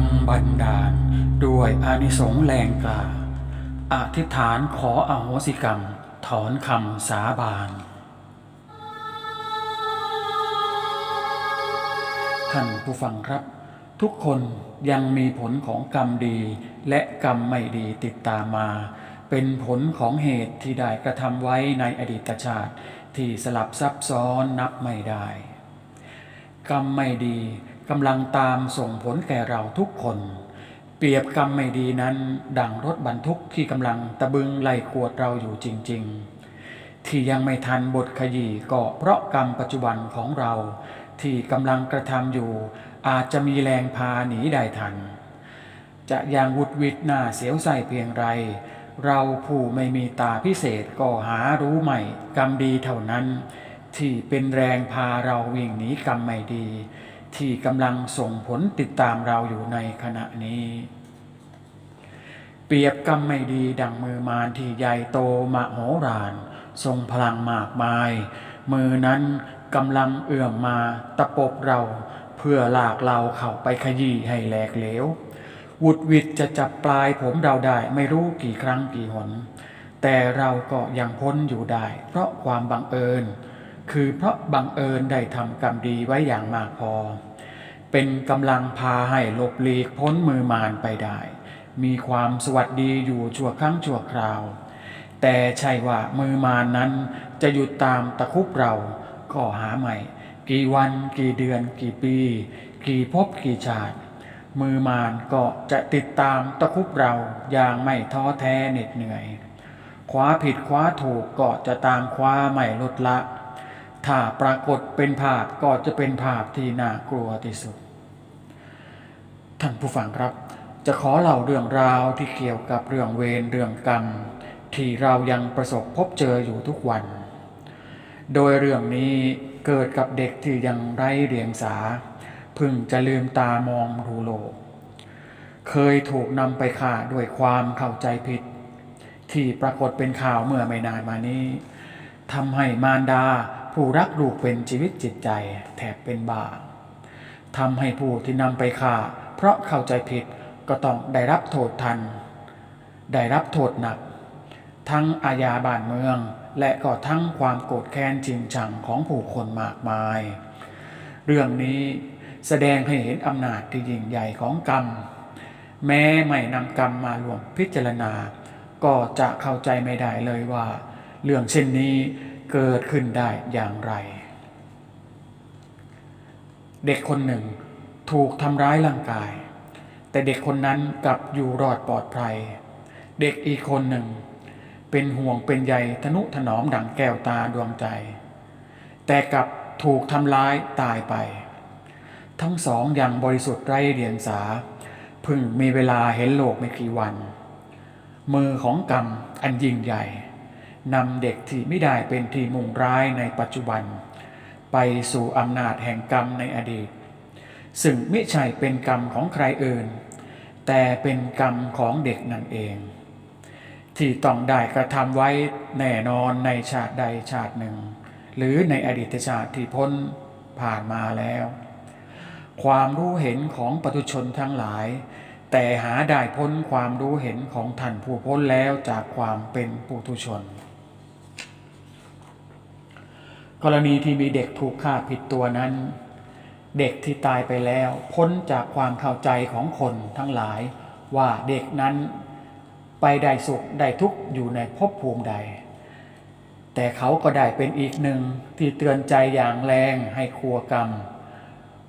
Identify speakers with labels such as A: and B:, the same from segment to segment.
A: รบันดาล ด้วยอานิสงส์แรงกล้าอธิษฐานขออโหสิกรรม ถอนคำสาบาน ท่านผู้ฟังครับ ทุกคนยังมีผลของกรรมดีและกรรมไม่ดีติดตามมา เป็นผลของเหตุที่ได้กระทำไว้ในอดีตชาติ ที่สลับซับซ้อนนับไม่ได้ กรรมไม่ดี กำลังตามส่งผลแก่เราทุกคน เปรียบกรรมไม่ดีนั้น ดังรถบรรทุกที่กำลังตะบึงไล่กวดเราอยู่จริง ๆ ที่ยังไม่ทันบทขยี้ก็เพราะกรรมปัจจุบันของเรา ที่กำลังกระทำอยู่ อาจจะมีแรงพาหนีได้ทัน จะอย่างวุดวิดหน้าเสียวใส่เพียงไร เราผู้ไม่มีตาพิเศษก็หารู้ใหม่กรรมดีเท่านั้น ที่เป็นแรงพาเราวิ่งหนีกรรมไม่ดี ที่กำลังส่งผลติดตามเราอยู่ในขณะนี้ เปรียบกรรมไม่ดีดังมือมารที่ใหญ่โตมโหฬารทรงพลังมากมาย มือนั้นกำลังเอื้อมมาตะปบเรา เพื่อลากเราเข้าไปขยี้ให้แหลกเหลววุดวิดจะจับปลายผมเราได้ไม่รู้กี่ครั้งกี่หน แต่เราก็ยังพ้นอยู่ได้ เพราะความบังเอิญ คือเพราะบังเอิญได้ทำกรรมดีไว้อย่างมากพอ เป็นกำลังพาให้หลบหลีกพ้นมือมารไปได้ มีความสวัสดีอยู่ชั่วครั้งชั่วคราว แต่ใช่ว่ามือมารนั้นจะหยุดตามตะคุบเราก็หาใหม่ กี่วันกี่เดือนกี่ปี กี่ภพกี่ชาติ มือมารก็จะติดตามตะคุบเราอย่างไม่ท้อแท้เหน็ดเหนื่อยคว้าผิดคว้าถูกก็จะตามคว้าไม่ลดละ ถ้าปรากฏเป็นภาพก็จะเป็นภาพที่น่ากลัวที่สุด ท่านผู้ฟังครับ จะขอเล่าเรื่องราวที่เกี่ยวกับเรื่องเวรเรื่องกรรม ที่เรายังประสบพบเจออยู่ทุกวัน โดยเรื่องนี้เกิดกับเด็กที่ยังไร้เดียงสาเพิ่งจะลืมตามองดูโลก เคยถูกนำไปฆ่าด้วยความเข้าใจผิด ที่ปรากฏเป็นข่าวเมื่อไม่นานมานี้ทำให้มารดา ผู้รักลูกเป็นชีวิตจิตใจแทบเป็นบ้าทำให้ผู้ที่นำไปฆ่า เพราะเข้าใจผิดก็ต้องได้รับโทษทัน ได้รับโทษหนัก ทั้งอาญาบ้านเมือง และก็ทั้งความโกรธแค้นจริงชังของผู้คนมากมาย เรื่องนี้แสดงให้เห็นอำนาจที่ยิ่งใหญ่ของกรรม แม้ไม่นำกรรมมารวมพิจารณา ก็จะเข้าใจไม่ได้เลยว่า เรื่องเช่นนี้ เกิดขึ้นได้อย่างไร เด็กคนหนึ่งถูกทำร้ายร่างกาย แต่เด็กคนนั้นกลับอยู่รอดปลอดภัย เด็กอีกคนหนึ่ง เป็นห่วงเป็นใยทนุถนอมดังแก้วตาดวงใจ แต่กลับถูกทำร้ายตายไป ทั้งสองอย่างบริสุทธิ์ไร้เดียงสาพิ่งมีเวลาเห็นโลกไม่กี่วัน มือของกรรมอันยิ่งใหญ่ นำเด็กที่ไม่ได้เป็นที่มุ่งร้ายในปัจจุบัน ไปสู่อำนาจแห่งกรรมในอดีต ซึ่งไม่ใช่เป็นกรรมของใครอื่น แต่เป็นกรรมของเด็กนั่นเอง ที่ต้องได้กระทำไว้แน่นอนในชาติใดชาติหนึ่ง หรือในอดีตชาติที่พ้นผ่านมาแล้ว ความรู้เห็นของปตุชนทั้งหลายแต่หาได้พ้นความรู้เห็นของท่านผู้พ้นแล้วจากความเป็นปุถุชน กรณีที่มีเด็กถูกฆ่าผิดตัวนั้น เด็กที่ตายไปแล้วพ้นจากความเข้าใจของคนทั้งหลายว่าเด็กนั้นไปได้สุขได้ทุกข์อยู่ในภพภูมิใด แต่เขาก็ได้เป็นอีกหนึ่งที่เตือนใจอย่างแรงให้ครัวกรรม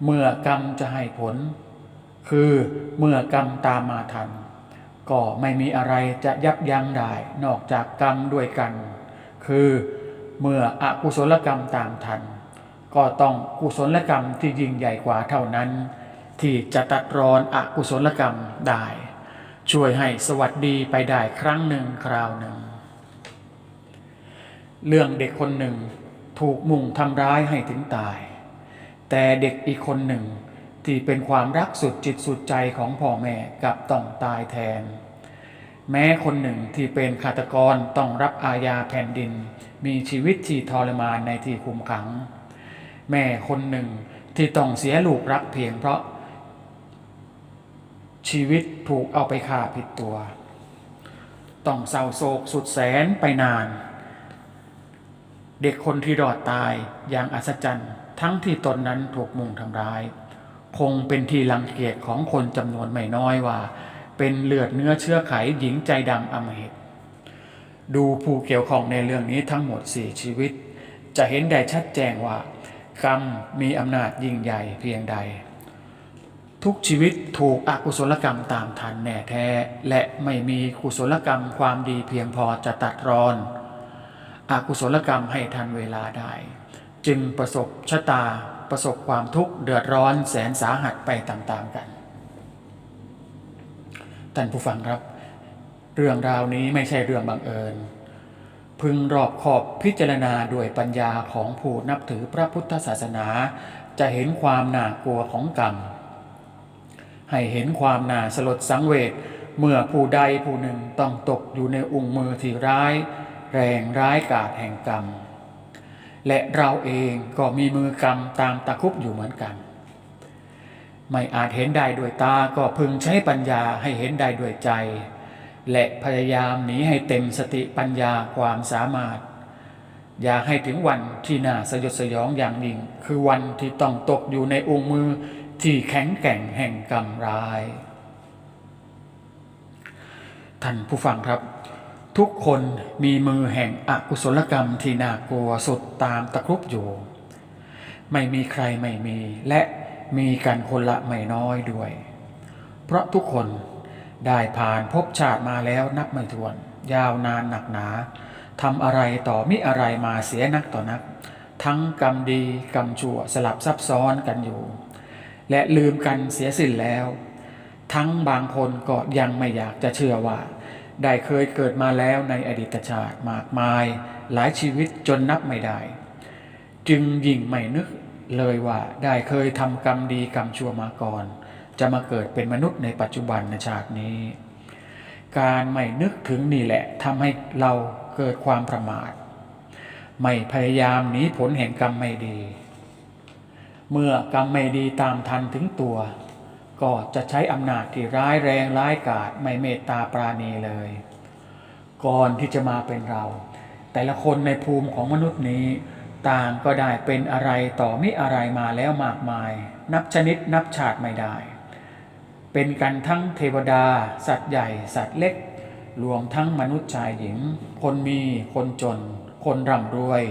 A: เมื่อกรรมจะให้ผล คือเมื่อกรรมตามมาทัน ก็ไม่มีอะไรจะยับยั้งได้นอกจากกรรมด้วยกัน คือ เมื่ออกุศลกรรมตามทัน ก็ต้องกุศลกรรมที่ยิ่งใหญ่กว่าเท่านั้น ที่จะตัดรอนอกุศลกรรมได้ ช่วยให้สวัสดีไปได้ครั้งหนึ่งคราวหนึ่ง เรื่องเด็กคนหนึ่งถูกมุ่งทำร้ายให้ถึงตาย แต่เด็กอีกคนหนึ่งที่เป็นความรักสุดจิตสุดใจของพ่อแม่กลับต้องตายแทน แม้คนหนึ่งที่เป็นฆาตกรต้องรับอาญาแผ่นดิน มีชีวิตที่ทรมานในที่คุมขัง แม่คนหนึ่งที่ต้องเสียลูกรักเพียงเพราะ ชีวิตถูกเอาไปฆ่าผิดตัว ต้องเศร้าโศกสุดแสนไปนาน เด็กคนที่รอดตายอย่างอัศจรรย์ ทั้งที่ตนนั้นถูกมุงทำร้าย คงเป็นที่รังเกียจของคนจำนวนไม่น้อยว่า เป็นเลือดเนื้อเชื้อไขหญิงใจดำอำมหิตดูผู้เกี่ยวข้องในเรื่องนี้ทั้งหมดสี่ชีวิต จะเห็นได้ชัดแจ้งว่า กรรมมีอำนาจยิ่งใหญ่เพียงใด ทุกชีวิตถูกอกุศลกรรมตามทันแน่แท้ และไม่มีกุศลกรรมความดีเพียงพอจะตัดรอนอกุศลกรรมให้ทันเวลาได้ จึงประสบชะตาประสบความทุกข์เดือดร้อนแสนสาหัสไปตามๆกัน ท่านผู้ฟังครับ เรื่องราวนี้ไม่ใช่เรื่องบังเอิญ พึงรอบขอบพิจารณาด้วยปัญญาของผู้นับถือพระพุทธศาสนา จะเห็นความน่ากลัวของกรรม ให้เห็นความน่าสลดสังเวชเมื่อผู้ใดผู้หนึ่งต้องตกอยู่ในอุ้งมือที่ร้าย แรงร้ายกาจแห่งกรรม และเราเองก็มีมือกรรมตามตะคุบอยู่เหมือนกัน ไม่อาจเห็นได้ด้วยตาก็พึงใช้ปัญญาให้เห็นได้ด้วยใจ และพยายามหนีให้เต็มสติปัญญาความสามารถ อย่าให้ถึงวันที่น่าสยดสยองอย่างยิ่ง คือวันที่ต้องตกอยู่ในองค์มือที่แข็งแกร่งแห่งกรรมร้าย ท่านผู้ฟังครับ ทุกคนมีมือแห่งอกุศลกรรมที่น่ากลัวสุดตามตะครุบอยู่ ไม่มีใครไม่มีและ มีกันคนละไม่น้อยด้วย เพราะทุกคนได้ผ่านภพชาติมาแล้วนับไม่ถ้วน ยาวนานหนักหนาทำอะไรต่อมิอะไรมาเสียนักต่อนัก ทั้งกรรมดีกรรมชั่วสลับซับซ้อนกันอยู่ และลืมกันเสียสิ้นแล้ว ทั้งบางคนก็ยังไม่อยากจะเชื่อว่า ได้เคยเกิดมาแล้วในอดีตชาติมากมาย หลายชีวิตจนนับไม่ได้ จึงยิ่งไม่นึก เลยว่าได้เคยทำกรรมดีกรรมชั่วมาก่อน จะมาเกิดเป็นมนุษย์ในปัจจุบันในชาตินี้ การไม่นึกถึงนี่แหละทำให้เราเกิดความประมาท ไม่พยายามหนีผลแห่งกรรมไม่ดี เมื่อกรรมไม่ดีตามทันถึงตัว ก็จะใช้อำนาจที่ร้ายแรงร้ายกาจไม่เมตตาปราณีเลย ก่อนที่จะมาเป็นเรา แต่ละคนในภูมิของมนุษย์นี้ ต่างก็ได้เป็นอะไรต่อมิอะไรมาแล้วมากมาย นับชนิดนับชาติไม่ได้ เป็นกันทั้งเทวดา สัตว์ใหญ่สัตว์เล็กรวมทั้งมนุษย์ชายหญิง คนมีคนจน คนร่ำรวย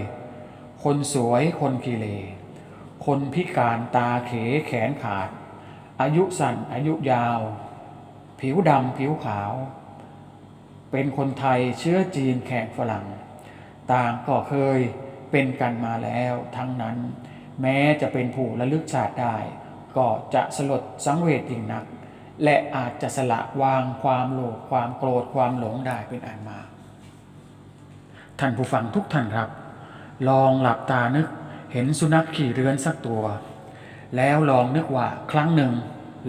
A: คนสวยคนกิเลคนพิการตาเขแขนขาด อายุสั้นอายุยาว ผิวดำผิวขาว เป็นคนไทยเชื้อจีนแขกฝรั่ง ต่างก็เคย เป็นกันมาแล้วทั้งนั้น แม้จะเป็นผู้ระลึกชาติได้ ก็จะสลดสังเวชยิ่งนัก และอาจจะสละวางความโลภความโกรธความหลงได้เป็นอันมากท่านผู้ฟังทุกท่านครับ ลองหลับตานึกเห็นสุนัขขี่เรือนสักตัว แล้วลองนึกว่าครั้งหนึ่ง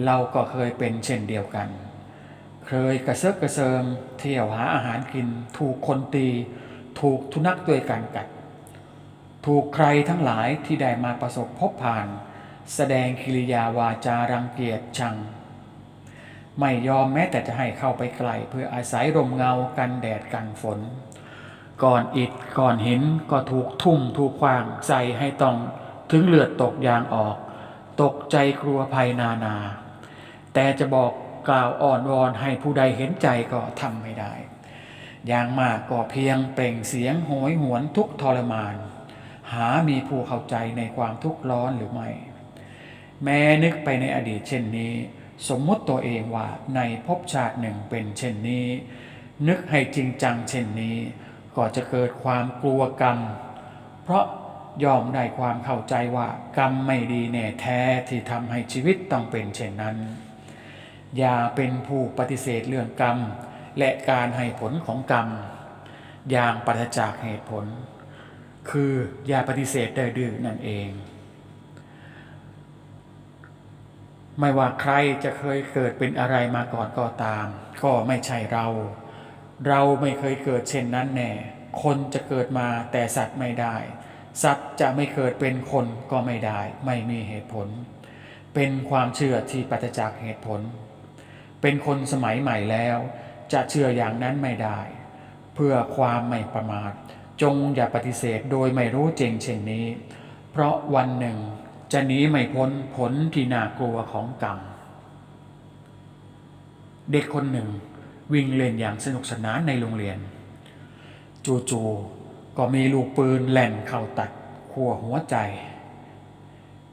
A: เราก็เคยเป็นเช่นเดียวกัน เคยกระเซิกกระเซิงเที่ยวหาอาหารกิน ถูกคนตี ถูกทุนักด้วยการกัด ถูกใครทั้งหลายที่ได้มาประสบพบผ่าน แสดงกิริยาวาจารังเกียจชัง ไม่ยอมแม้แต่จะให้เข้าไปไกลเพื่ออาศัยร่มเงากันแดดกันฝน ก่อนอิดก่อนหินก็ถูกทุ่มถูกควางใส่ให้ต้องถึงเลือดตกยางออก ตกใจกลัวภัยนานา แต่จะบอกกล่าวอ่อนวอนให้ผู้ใดเห็นใจก็ทำไม่ได้ อย่างมากก็เพียงเปล่งเสียงโหยหวนทุกทรมาน หามีผู้เข้าใจในความทุกข์ร้อนหรือไม่ แม้นึกไปในอดีตเช่นนี้ สมมติตัวเองว่าในภพชาติหนึ่งเป็นเช่นนี้ นึกให้จริงจังเช่นนี้ ก็จะเกิดความกลัวกรรม เพราะยอมได้ความเข้าใจว่ากรรมไม่ดีแน่แท้ที่ทำให้ชีวิตต้องเป็นเช่นนั้น อย่าเป็นผู้ปฏิเสธเรื่องกรรม และการให้ผลของกรรม อย่างปราศจากเหตุผล คืออย่าปฏิเสธได้ดื้อนั่นเอง ไม่ว่าใครจะเคยเกิดเป็นอะไรมาก่อนก็ตาม ก็ไม่ใช่เรา เราไม่เคยเกิดเช่นนั้นแน่ คนจะเกิดมาแต่สัตว์ไม่ได้ สัตว์จะไม่เกิดเป็นคนก็ไม่ได้ ไม่มีเหตุผล เป็นความเชื่อที่ปราศจากเหตุผล เป็นคนสมัยใหม่แล้ว จะเชื่ออย่างนั้นไม่ได้ เพื่อความไม่ประมาท จงอย่าปฏิเสธโดยไม่รู้จริงเช่นนี้ เพราะวันหนึ่งจะหนีไม่พ้นผลที่น่ากลัวของกรรม เด็กคนหนึ่งวิ่งเล่นอย่างสนุกสนานในโรงเรียน จู่ๆก็มีลูกปืนแล่นเข้าตัดขั้วหัวใจ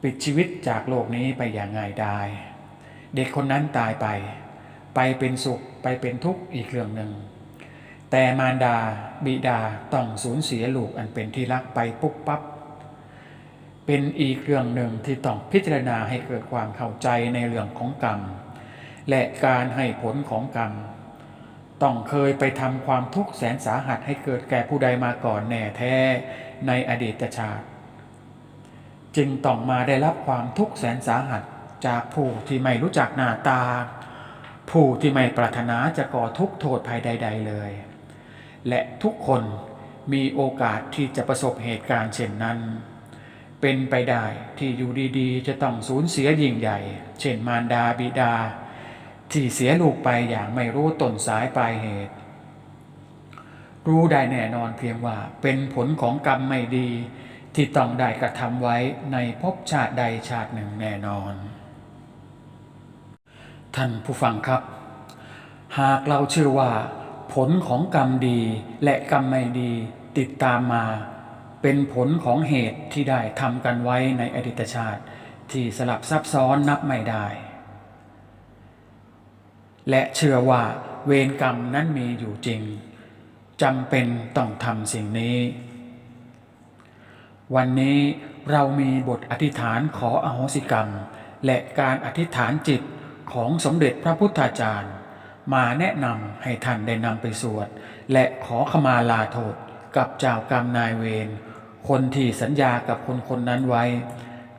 A: ปิดชีวิตจากโลกนี้ไปอย่างง่ายดาย เด็กคนนั้นตายไป ไปเป็นสุขไปเป็นทุกข์อีกเรื่องหนึ่ง แต่มารดาบิดาต้องสูญเสียลูกอันเป็นที่รักไปปุ๊บปั๊บเป็นอีกเรื่องหนึ่งที่ต้องพิจารณาให้เกิดความเข้าใจในเรื่องของกรรม และการให้ผลของกรรม ต้องเคยไปทำความทุกข์แสนสาหัสให้เกิดแก่ผู้ใดมาก่อนแน่แท้ในอดีตชาติ จึงต้องมาได้รับความทุกข์แสนสาหัสจากผู้ที่ไม่รู้จักหน้าตา ผู้ที่ไม่ปรารถนาจะก่อทุกข์โทษภัยใด ๆ เลย และทุกคนมีโอกาสที่จะประสบเหตุการณ์เช่นนั้น เป็นไปได้ที่อยู่ดีๆ จะต้องสูญเสียยิ่งใหญ่ เช่นมารดาบิดา ที่เสียลูกไปอย่างไม่รู้ต้นสายปลายเหตุ รู้ได้แน่นอนเพียงว่าเป็นผลของกรรมไม่ดีที่ต้องได้กระทำไว้ในภพชาติใดชาติหนึ่งแน่นอน ท่านผู้ฟังครับ หากเราเชื่อว่า ผลของกรรมดีและกรรมไม่ดีติดตามมา เป็นผลของเหตุที่ได้ทำกันไว้ในอดีตชาติ ที่สลับซับซ้อนนับไม่ได้ และเชื่อว่าเวรกรรมนั้นมีอยู่จริงจำเป็นต้องทำสิ่งนี้ วันนี้เรามีบทอธิษฐานขออโหสิกรรม และการอธิษฐานจิตของสมเด็จพระพุทธาจารย์ มาแนะนำให้ท่านได้นำไปสวด และขอขมาลาโทษกับเจ้ากรรมนายเวรคนที่สัญญากับคนคนนั้นไว้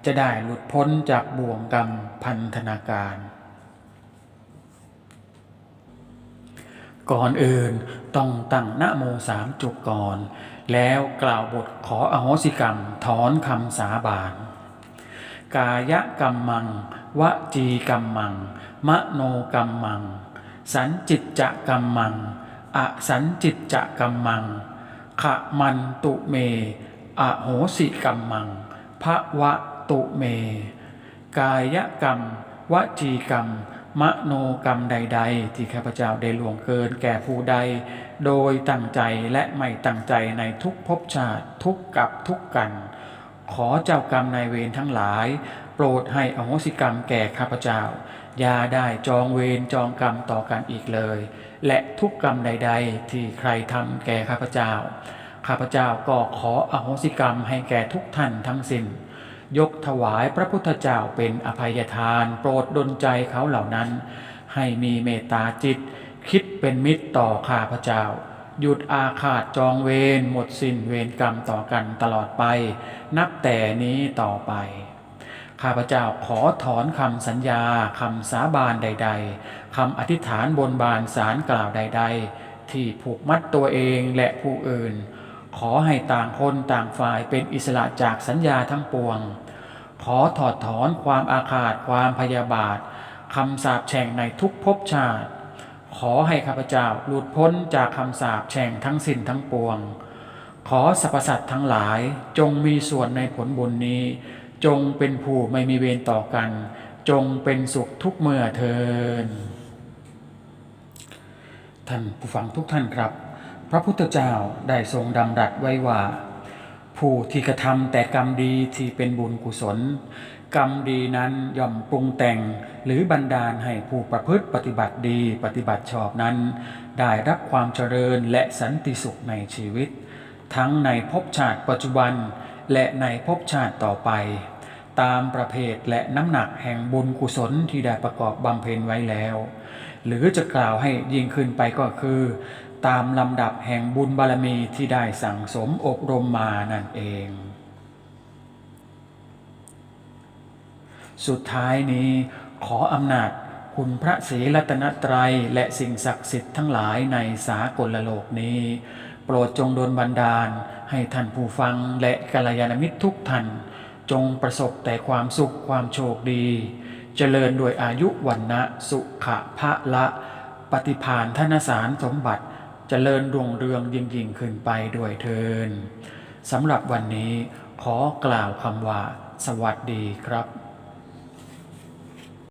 A: จะได้หลุดพ้นจากบ่วงกรรมพันธนาการ ก่อนอื่นต้องตั้งนะโมสามจุกก่อน แล้วกล่าวบทขออโหสิกรรมถอนคำสาบาน กายกรรมมัง วจีกรรมมัง มโนกรรมัง สันจิตจะกรรมัง อสันจิตจะกรรมัง ขะมันตุเม อโหสิกรรมังภะวะตุเม กายกรรม วจีกรรม มโนกรรมใด ๆ ที่ข้าพเจ้าได้ล่วงเกินแก่ผู้ใด โดยตั้งใจและไม่ตั้งใจในทุกภพชาติทุกกับทุกกัน ขอเจ้ากรรมนายเวรทั้งหลาย โปรดให้อโหสิกรรมแก่ข้าพเจ้า ย่าได้จองเวรจองกรรมต่อกันอีกเลย และทุกกรรมใด ๆ ที่ใครทำแก่ข้าพเจ้า ข้าพเจ้าก็ขออโหสิกรรมให้แก่ทุกท่านทั้งสิ้นยกถวายพระพุทธเจ้าเป็นอภัยทาน โปรดดลใจเขาเหล่านั้น ให้มีเมตตาจิต คิดเป็นมิตรต่อข้าพเจ้า หยุดอาฆาตจองเวรหมดสิ้นเวรกรรมต่อกันตลอดไป นับแต่นี้ต่อไป ข้าพเจ้าขอถอนคำสัญญาคำสาบานใด ๆคำอธิษฐานบนบานสารกล่าวใด ๆ ที่ผูกมัดตัวเองและผู้อื่น ขอให้ต่างคนต่างฝ่ายเป็นอิสระจากสัญญาทั้งปวง ขอถอดถอนความอาฆาตความพยาบาทคำสาปแช่งในทุกภพชาติ ขอให้ข้าพเจ้าหลุดพ้นจากคำสาปแช่งทั้งสิ้นทั้งปวง ขอสรรพสัตว์ทั้งหลายจงมีส่วนในผลบุญนี้ จงเป็นผู้ไม่มีเวรต่อกัน จงเป็นสุขทุกเมื่อเทินท่านผู้ฟังทุกท่านครับ พระพุทธเจ้าได้ทรงดำรัสไว้ว่า ผู้ที่กระทำแต่กรรมดีที่เป็นบุญกุศล กรรมดีนั้นย่อมปรุงแต่งหรือบันดาลให้ผู้ประพฤติปฏิบัติดีปฏิบัติชอบนั้น ได้รับความเจริญและสันติสุขในชีวิต ทั้งในภพชาติปัจจุบัน และในภพชาติต่อไป ตามประเภทและน้ำหนักแห่งบุญกุศลที่ได้ประกอบบำเพ็ญไว้แล้ว หรือจะกล่าวให้ยิ่งขึ้นไปก็คือ ตามลำดับแห่งบุญบารมีที่ได้สั่งสมอบรมมานั่นเอง สุดท้ายนี้ขออำนาจคุณพระศรีรัตนตรัยและสิ่งศักดิ์สิทธิ์ทั้งหลายในสากลโลกนี้ รดจงโดลบันดาล ให้ท่านผู้ฟังและกัลยาณมิตรทุกท่าน จงประสบแต่ความสุขความโชคดี เจริญด้วยอายุวันนะสุขะพระละ ปฏิพานธนสารสมบัติ เจริญดวงเรืองยิ่งยิ่งขึ้นไปด้วยเทินสำหรับวันนี้ขอกล่าวคำว่า สวัสดีครับ